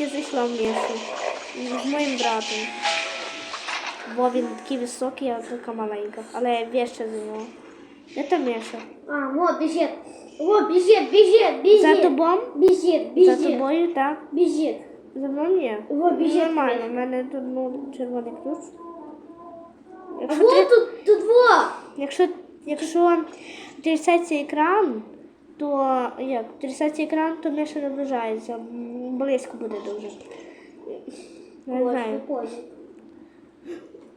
тільки зайшла в місто. З моїм братом. Бо він такий високий, а така маленька. Але я веща за нього. Де там Міша? А, вот бежит. Вот бежит, бежит, бежит. За тобою? Бежит, За тобою, так. Бежит. За мною ні. Во, біжить. Нормально, в мене тут ну, червоний ключ. А Якщо, вот ти- тут, тут вот. якщо, якщо трясеться екран, то як? Трясеться екран, то Міша наближається. Близько буде дуже. Не Вот, знаю. прикольно.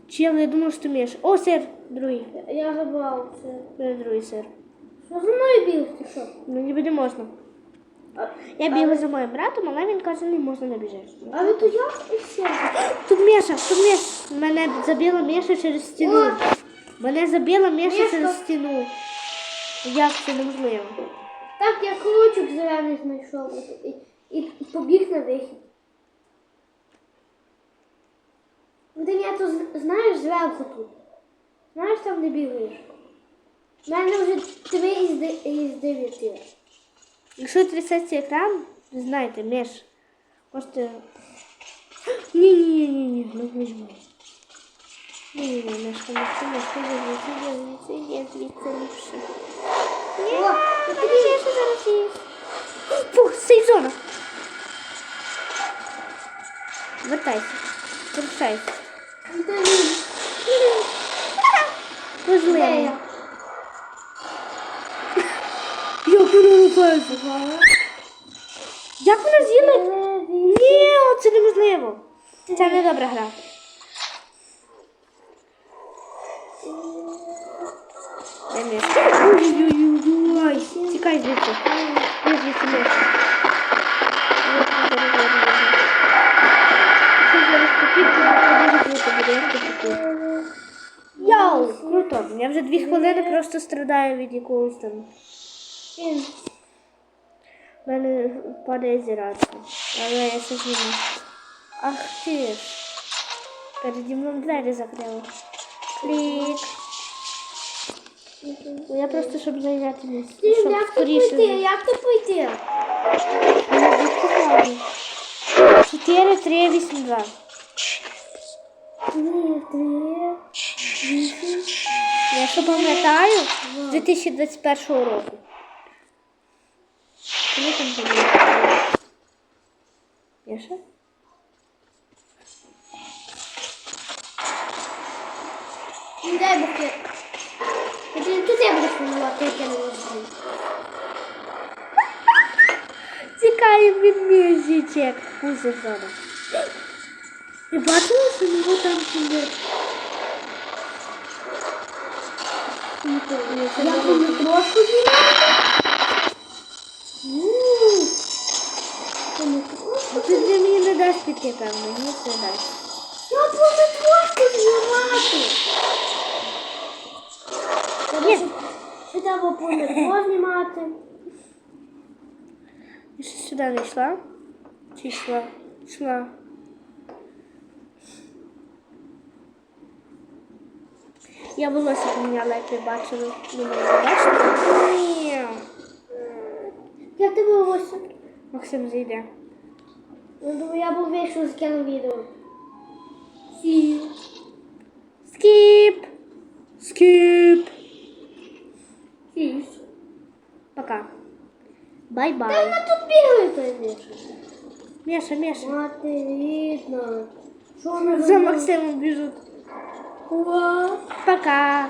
Чел, я думав, що Міша. О, сир, другий. Я забрал все. Це другий сир. Что за мной бил, ты что? Ну ніби не можна. Я бігла за моїм братом, але він каже, не можна не біжиш. а это я и все. Тут Міша, тут Міша. Мене забила Міша через стіну. Мене забила Міша Мішка. через стіну. Як це неможливо? Так, я ключик зелений знайшов і, і побіг на вихід. Ти я тут з- знаєш зверху тут. Знаєш, там де бігаєш. У мене вже три із, де- із дев'яти. Якщо трясеться екран, знайте, Міш. Можете. Ні, ні, ні, ні, ні, ну візьму. Ні, ні, ні, Мішка, Мішка, Мішка, я звідси, я звідси, ліпше. Ні, тобі Міша зараз є. Фух, сейф зона. Вертайся. Вертайся. Де він? Де Можливо. я? Як вона рухається? Як вона з'їла? Ні, це неможливо. Це не добра гра. Дай м'яч. Ой-ой-ой. Тікай звідси. Ні, звідси Йоу. Я вже дві хвилини просто страдаю від якогось там. У мене падає зіратка. Але я це зніму. Ах ти ж. Переді мною двері закрила. Клік. Ну, Я просто, щоб зайняти місце. Щоб як ти пойти? Як ти пойти? Ну, відкриваю. 4, 3, 8, 2. Ні, три, вісім. Я що пам'ятаю, з 2021 року. Коли там? Я ще? Не дай Бог я. Ти, ти я будеш винувати, як я не можу. Тікає від мізічек. Пусть зона. Ти бачила, що його там сидить? Я буду трошку знімати. Ти трошку? Ти для мені не дасть піти, певно, ні, не дасть. Я буду трошки знімати. Ні. Чи треба буде знімати? Я ще сюди не йшла? Чи йшла? Йшла. Я волосся поміняла, як ви бачили. Ні. Як ти вивозився? Максим зайде. Ну, думаю, я був вийшов скину відео. Сі. Скіп! Скіп! Сіс. Пока. Та Бай-бай. вона тут бігає той вийшов. Міша, Міша. Мати вона За Максимом біжуть. Ува. Пока.